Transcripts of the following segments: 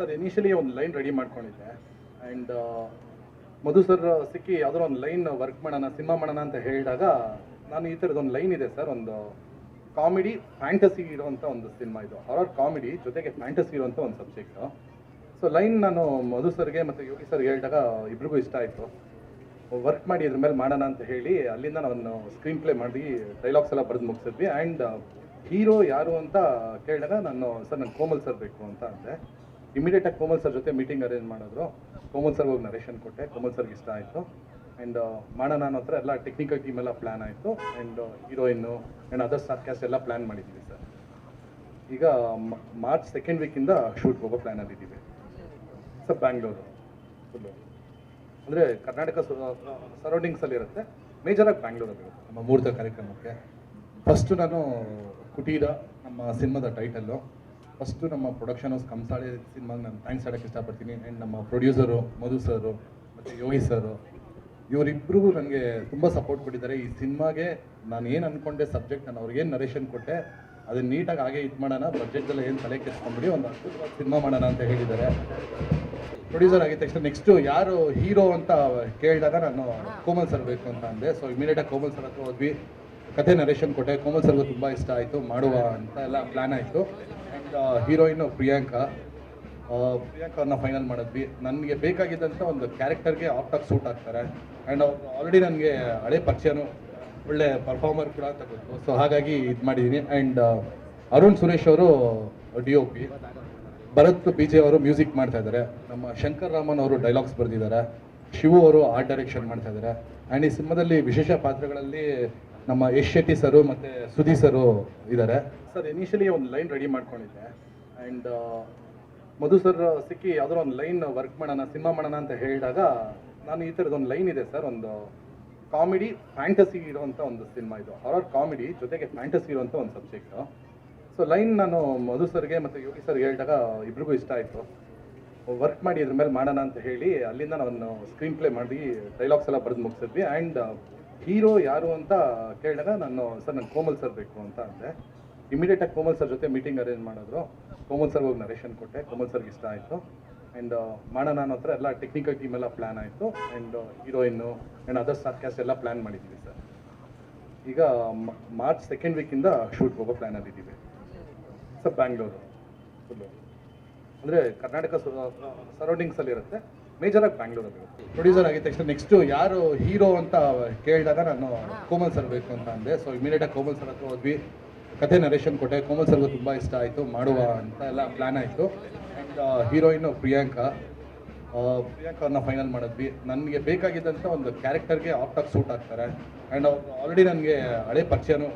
Sir initially ಒಂದು line ready ಮಾಡ್ಕೊಂಡಿದ್ದೆ. And Madhu sir ಸಿಕ್ಕಿ ಯಾವುದೋ ಒಂದು ಲೈನ್ ವರ್ಕ್ ಮಾಡೋಣ ಸಿನಿಮಾ ಮಾಡೋಣ ಅಂತ ಹೇಳಿದಾಗ ನಾನು ಈ ಥರದ ಒಂದು ಲೈನ್ ಇದೆ ಸರ್ ಒಂದು ಕಾಮಿಡಿ ಫ್ಯಾಂಟಸಿ ಇರುವಂಥ ಒಂದು ಸಿನಿಮಾ ಇದು. ಹಾರರ್ ಕಾಮಿಡಿ ಜೊತೆಗೆ ಫ್ಯಾಂಟಸಿ ಇರುವಂಥ ಒಂದು ಸಬ್ಜೆಕ್ಟು ಸೊ ಲೈನ್ ನಾನು ಮಧು ಸರ್ಗೆ ಮತ್ತು ಯೋಗಿ ಸರ್ಗೆ ಹೇಳಿದಾಗ ಇಬ್ರಿಗೂ ಇಷ್ಟ ಆಯಿತು. ವರ್ಕ್ ಮಾಡಿ ಇದ್ರ ಮೇಲೆ ಮಾಡೋಣ ಅಂತ ಹೇಳಿ ಅಲ್ಲಿಂದ ನಾವು ಸ್ಕ್ರೀನ್ ಪ್ಲೇ ಮಾಡಿ ಡೈಲಾಗ್ಸ್ ಎಲ್ಲ ಬರೆದು ಮುಗಿಸಿದ್ವಿ. ಆ್ಯಂಡ್ ಹೀರೋ ಯಾರು ಅಂತ ಕೇಳಿದಾಗ ನಾನು ಸರ್ ನನ್ನ ಕೋಮಲ್ ಸರ್ ಬೇಕು ಅಂತ ಅಂದೆ. ಇಮಿಡಿಯೇಟಾಗಿ ಕೋಮಲ್ ಸರ್ ಜೊತೆ ಮೀಟಿಂಗ್ ಅರೇಂಜ್ ಮಾಡಿದ್ರು. ಕೋಮಲ್ ಸರ್ಗೆ ಹೋಗಿ ನರೇಷನ್ ಕೊಟ್ಟೆ. ಕೋಮಲ್ ಸರ್ಗೆ ಇಷ್ಟ ಆಯಿತು. ಆ್ಯಂಡ್ ಮಾಡೋಣ ಅನ್ನೋ ಹತ್ರ ಎಲ್ಲ ಟೆಕ್ನಿಕಲ್ ಟೀಮ್ ಎಲ್ಲ ಪ್ಲ್ಯಾನ್ ಆಯಿತು. And heroine and other star cast ಎಲ್ಲ ಪ್ಲ್ಯಾನ್ ಮಾಡಿದ್ದೀವಿ ಸರ್. ಈಗ ಮಾರ್ಚ್ ಸೆಕೆಂಡ್ ವೀಕಿಂದ ಶೂಟ್ಗೆ ಹೋಗೋ ಪ್ಲ್ಯಾನಲ್ಲಿದ್ದೀವಿ ಸರ್ ಬ್ಯಾಂಗ್ಳೂರು ಫುಲ್ಲು ಅಂದರೆ ಕರ್ನಾಟಕ ಸರೌಂಡಿಂಗ್ಸಲ್ಲಿ ಇರುತ್ತೆ. ಮೇಜರಾಗಿ ಬ್ಯಾಂಗ್ಳೂರಲ್ಲಿ ಇರುತ್ತೆ. ನಮ್ಮ ಮೂರ್ತ ಕಾರ್ಯಕ್ರಮಕ್ಕೆ. ಫಸ್ಟು ನಾನು ಕುಟೀರ, ನಮ್ಮ ಸಿನಿಮಾದ ಟೈಟಲ್ಲು ಫಸ್ಟು ನಮ್ಮ ಪ್ರೊಡಕ್ಷನ್ ಹೌಸ್ ಕಂಸಾಳೆ ಸಿನಿಮಾಗೆ ನಾನು ಥ್ಯಾಂಕ್ಸ್ ಹೇಳೋಕ್ಕೆ ಇಷ್ಟಪಡ್ತೀನಿ. ಆ್ಯಂಡ್ ನಮ್ಮ ಪ್ರೊಡ್ಯೂಸರು ಮಧು ಸರು ಮತ್ತು ಯೋಗಿ ಸರು ಇವರಿಬ್ಬರು ನನಗೆ ತುಂಬ ಸಪೋರ್ಟ್ ಕೊಟ್ಟಿದ್ದಾರೆ. ಈ ಸಿನಿಮಾಗೆ ನಾನು ಏನು ಅಂದ್ಕೊಂಡೆ ಸಬ್ಜೆಕ್ಟ್ ನಾನು ಅವ್ರಿಗೇನು ನರೇಷನ್ ಕೊಟ್ಟೆ ಅದನ್ನ ನೀಟಾಗಿ ಹಾಗೆ ಇದು ಮಾಡೋಣ ಬಜೆಟ್ದೆಲ್ಲ ಏನು ತಲೆ ಕೆಸ್ಕೊಂಡ್ಬಿಡಿ ಒಂದು ಅದ್ಭುತವಾದ ಸಿನಿಮಾ ಮಾಡೋಣ ಅಂತ ಹೇಳಿದ್ದಾರೆ. ಪ್ರೊಡ್ಯೂಸರ್ ಆಗಿದ ತಕ್ಷಣ ನೆಕ್ಸ್ಟು ಯಾರು ಹೀರೋ ಅಂತ ಕೇಳಿದಾಗ ನಾನು ಕೋಮಲ್ ಸರ್ ಬೇಕು ಅಂತ ಅಂದೆ. ಸೊ ಇಮಿಡಿಯೇಟಾಗಿ ಕೋಮಲ್ ಸರ್ ಹತ್ರ ಹೋದ್ವಿ. ಕಥೆ ನರೇಷನ್ ಕೊಟ್ಟೆ. ಕೋಮಲ್ ಸರ್ಗೂ ತುಂಬ ಇಷ್ಟ ಆಯಿತು. ಮಾಡುವ ಅಂತ ಎಲ್ಲ ಪ್ಲ್ಯಾನ್ ಆಯಿತು. ಹೀರೋಯಿನ್ ಪ್ರಿಯಾಂಕಾ ಆ, ಪ್ರಿಯಾಂಕಾ ಫೈನಲ್ ಮಾಡಿದ್ವಿ. ನನಗೆ ಬೇಕಾಗಿದ್ದಂಥ ಒಂದು ಕ್ಯಾರೆಕ್ಟರ್ಗೆ ಆಫ್ಟಾಗಿ ಸೂಟ್ ಆಗ್ತಾರೆ ಆ್ಯಂಡ್ ಅವ್ರು ಆಲ್ರೆಡಿ ನನಗೆ ಹಳೆ ಪರಿಚಯನೂ ಒಳ್ಳೆ ಪರ್ಫಾರ್ಮರ್ ಕೂಡ ಅಂತ ಗೊತ್ತು. ಸೊ ಹಾಗಾಗಿ ಇದು ಮಾಡಿದ್ದೀನಿ ಆ್ಯಂಡ್ ಅರುಣ್ ಸುರೇಶ್ ಅವರು D O P Bharath B J ಅವರು ಮ್ಯೂಸಿಕ್ ಮಾಡ್ತಾ ಇದ್ದಾರೆ. ನಮ್ಮ ಶಂಕರ್ ರಾಮನ್ ಅವರು ಡೈಲಾಗ್ಸ್ ಬರೆದಿದ್ದಾರೆ. ಶಿವು ಅವರು ಆರ್ಟ್ ಡೈರೆಕ್ಷನ್ ಮಾಡ್ತಾ ಇದ್ದಾರೆ. ಆ್ಯಂಡ್ ಈ ಸಿನಿಮಾದಲ್ಲಿ ವಿಶೇಷ ಪಾತ್ರಗಳಲ್ಲಿ ನಮ್ಮ ಯಶ್ ಶೆಟ್ಟಿ ಸರು ಮತ್ತು ಸುಧಿ ಸರು ಇದ್ದಾರೆ ಸರ್ ಇನಿಷಿಯಲಿ ಒಂದು ಲೈನ್ ರೆಡಿ ಮಾಡ್ಕೊಂಡಿದ್ದೆ. ಆ್ಯಂಡ್ ಮಧು ಸರ್ ಸಿಕ್ಕಿ ಯಾವುದೋ ಒಂದು ಲೈನ್ ವರ್ಕ್ ಮಾಡೋಣ ಸಿನಿಮಾ ಮಾಡೋಣ ಅಂತ ಹೇಳಿದಾಗ ನಾನು ಈ ಥರದ್ದು ಒಂದು ಲೈನ್ ಇದೆ ಸರ್, ಒಂದು ಕಾಮಿಡಿ ಫ್ಯಾಂಟಸಿ ಇರುವಂಥ ಒಂದು ಸಿನಿಮಾ ಇದು. ಹಾರರ್ ಕಾಮಿಡಿ ಜೊತೆಗೆ ಫ್ಯಾಂಟಸಿ ಇರುವಂಥ ಒಂದು ಸಬ್ಜೆಕ್ಟು ಸೊ ಲೈನ್ ನಾನು ಮಧು ಸರ್ಗೆ ಮತ್ತು ಯೋಗಿ ಸರ್ಗೆ ಹೇಳಿದಾಗ ಇಬ್ರಿಗೂ ಇಷ್ಟ ಆಯಿತು. ವರ್ಕ್ ಮಾಡಿ ಇದ್ರ ಮೇಲೆ ಮಾಡೋಣ ಅಂತ ಹೇಳಿ ಅಲ್ಲಿಂದ ನಾನು ಸ್ಕ್ರೀನ್ ಪ್ಲೇ ಮಾಡಿ ಡೈಲಾಗ್ಸ್ ಎಲ್ಲ ಬರೆದು ಮುಗಿಸಿದ್ವಿ. ಆ್ಯಂಡ್ ಹೀರೋ ಯಾರು ಅಂತ ಕೇಳಿದಾಗ ನಾನು, ಸರ್, ನಂಗೆ ಕೋಮಲ್ ಸರ್ ಬೇಕು ಅಂತ ಅಂದೆ. ಇಮಿಡಿಯೇಟಾಗಿ ಕೋಮಲ್ ಸರ್ ಜೊತೆ ಮೀಟಿಂಗ್ ಅರೇಂಜ್ ಮಾಡಿದ್ರು. ಕೋಮಲ್ ಸರ್ಗೆ ಹೋಗಿ ನರೇಷನ್ ಕೊಟ್ಟೆ. ಕೋಮಲ್ ಸರ್ಗೆ ಇಷ್ಟ ಆಯಿತು. ಆ್ಯಂಡ್ ಮಾಡೋಣ ನಾನು ಹತ್ರ ಎಲ್ಲ ಟೆಕ್ನಿಕಲ್ ಟೀಮ್ ಎಲ್ಲ ಪ್ಲ್ಯಾನ್ ಆಯಿತು. And heroine and other star cast ಎಲ್ಲ ಪ್ಲ್ಯಾನ್ ಮಾಡಿದ್ದೀವಿ, ಸರ್. ಈಗ ಮಾರ್ಚ್ ಸೆಕೆಂಡ್ ವೀಕಿಂದ ಶೂಟ್ ಹೋಗೋ ಪ್ಲ್ಯಾನಲ್ಲಿದ್ದೀವಿ ಸರ್ ಬ್ಯಾಂಗ್ಳೂರು ಫುಲ್ಲು ಅಂದರೆ ಕರ್ನಾಟಕ ಸರೌಂಡಿಂಗ್ಸಲ್ಲಿ ಇರುತ್ತೆ. ಮೇಜರಾಗಿ ಬ್ಯಾಂಗ್ಳೂರಲ್ಲಿ. ಪ್ರೊಡ್ಯೂಸರ್ ಆಗಿದ ತಕ್ಷಣ ನೆಕ್ಸ್ಟು ಯಾರು ಹೀರೋ ಅಂತ ಕೇಳಿದಾಗ ನಾನು ಕೋಮಲ್ ಸರ್ ಬೇಕು ಅಂತ ಅಂದೆ. ಸೊ ಇಮಿಡಿಯೇಟಾಗಿ ಕೋಮಲ್ ಸರ್ ಹತ್ರ ಹೋದ್ವಿ. ಕಥೆ ನರೇಷನ್ ಕೊಟ್ಟೆ. ಕೋಮಲ್ ಸರ್ಗೂ ತುಂಬ ಇಷ್ಟ ಆಯಿತು. ಮಾಡುವ ಅಂತ ಎಲ್ಲ ಪ್ಲ್ಯಾನ್ ಆಯಿತು. And heroine Priyanka. Priyanka final ಮಾಡಿದ್ವಿ. ನನಗೆ ಬೇಕಾಗಿದ್ದಂಥ ಒಂದು ಕ್ಯಾರೆಕ್ಟರ್ಗೆ ಆಫ್ಟಾಗಿ ಸೂಟ್ ಆಗ್ತಾರೆ ಆ್ಯಂಡ್ ಅವ್ರು ಆಲ್ರೆಡಿ ನನಗೆ ಹಳೆ ಪರಿಚಯನೂ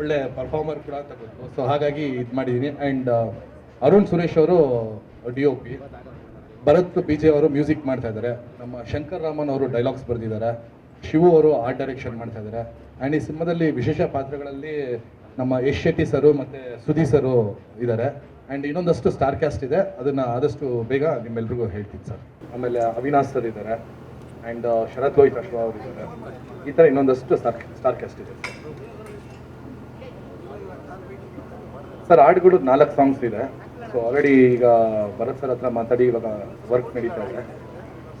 ಒಳ್ಳೆ ಪರ್ಫಾರ್ಮರ್ ಕೂಡ ಅಂತ ಗೊತ್ತು. ಸೊ ಹಾಗಾಗಿ ಇದು ಮಾಡಿದ್ದೀನಿ ಆ್ಯಂಡ್ ಅರುಣ್ ಸುರೇಶ್ ಅವರು D O P Bharath P J ಅವರು ಮ್ಯೂಸಿಕ್ ಮಾಡ್ತಾ ಇದ್ದಾರೆ ನಮ್ಮ ಶಂಕರ್ ರಾಮನ್ ಅವರು ಡೈಲಾಗ್ಸ್ ಬರೆದಿದ್ದಾರೆ ಶಿವು ಅವರು ಆರ್ಟ್ ಡೈರೆಕ್ಷನ್ ಮಾಡ್ತಾ ಇದ್ದಾರೆ ಆ್ಯಂಡ್ ಈ ಸಿನಿಮಾದಲ್ಲಿ ವಿಶೇಷ ಪಾತ್ರಗಳಲ್ಲಿ ನಮ್ಮ ಯಶ್ ಶೆಟ್ಟಿ ಸರು ಮತ್ತು ಸುಧಿ ಸರು ಇದ್ದಾರೆ ಆ್ಯಂಡ್ ಇನ್ನೊಂದಷ್ಟು ಸ್ಟಾರ್ ಕ್ಯಾಸ್ಟ್ ಇದೆ. ಅದನ್ನು ಆದಷ್ಟು ಬೇಗ ನಿಮ್ಮೆಲ್ರಿಗೂ ಹೇಳ್ತೀನಿ ಸರ್. ಆಮೇಲೆ ಅವಿನಾಶ್ ಸರ್ ಇದ್ದಾರೆ ಆ್ಯಂಡ್ ಶರತ್ ಲೋಹಿತ್ ಅಶ್ವ ಅವರು ಇದ್ದಾರೆ ಈ ಥರ ಇನ್ನೊಂದಷ್ಟು ಸ್ಟಾರ್ ಸ್ಟಾರ್ ಕ್ಯಾಸ್ಟ್ ಇದೆ ಸರ್. ಹಾಡುಗಳು ನಾಲ್ಕು ಸಾಂಗ್ಸ್ ಇದೆ. ಸೊ ಆಲ್ರೆಡಿ ಈಗ ಭರತ್ ಸರ್ ಹತ್ರ ಮಾತಾಡಿ ಇವಾಗ ವರ್ಕ್ ನಡೀತಾ ಇದೆ.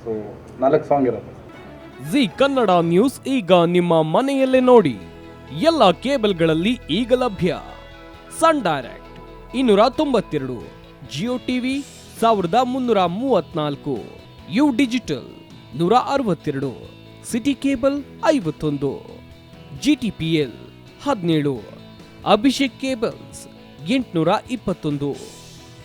ಸೊ ನಾಲ್ಕು ಸಾಂಗ್ ಇರುತ್ತೆ. ಜಿ ಕನ್ನಡ ನ್ಯೂಸ್ ಈಗ ನಿಮ್ಮ ಮನೆಯಲ್ಲೇ ನೋಡಿ. ಎಲ್ಲ ಕೇಬಲ್ಗಳಲ್ಲಿ ಈಗ ಲಭ್ಯ. ಸನ್ ಡೈರೆಕ್ಟ್ ಇನ್ನೂರ ತೊಂಬತ್ತೆರಡು ಜಿಯೋ ಟಿವಿ ಸಾವಿರದ ಮುನ್ನೂರ ಮೂವತ್ನಾಲ್ಕು ಯು ಡಿಜಿಟಲ್ ನೂರ ಅರವತ್ತೆರಡು ಸಿಟಿ ಕೇಬಲ್ ಐವತ್ತೊಂದು ಜಿ ಟಿ ಪಿ ಎಲ್ ಹದಿನೇಳು ಅಭಿಷೇಕ್ ಕೇಬಲ್ಸ್ ಎಂಟುನೂರ ಇಪ್ಪತ್ತೊಂದು.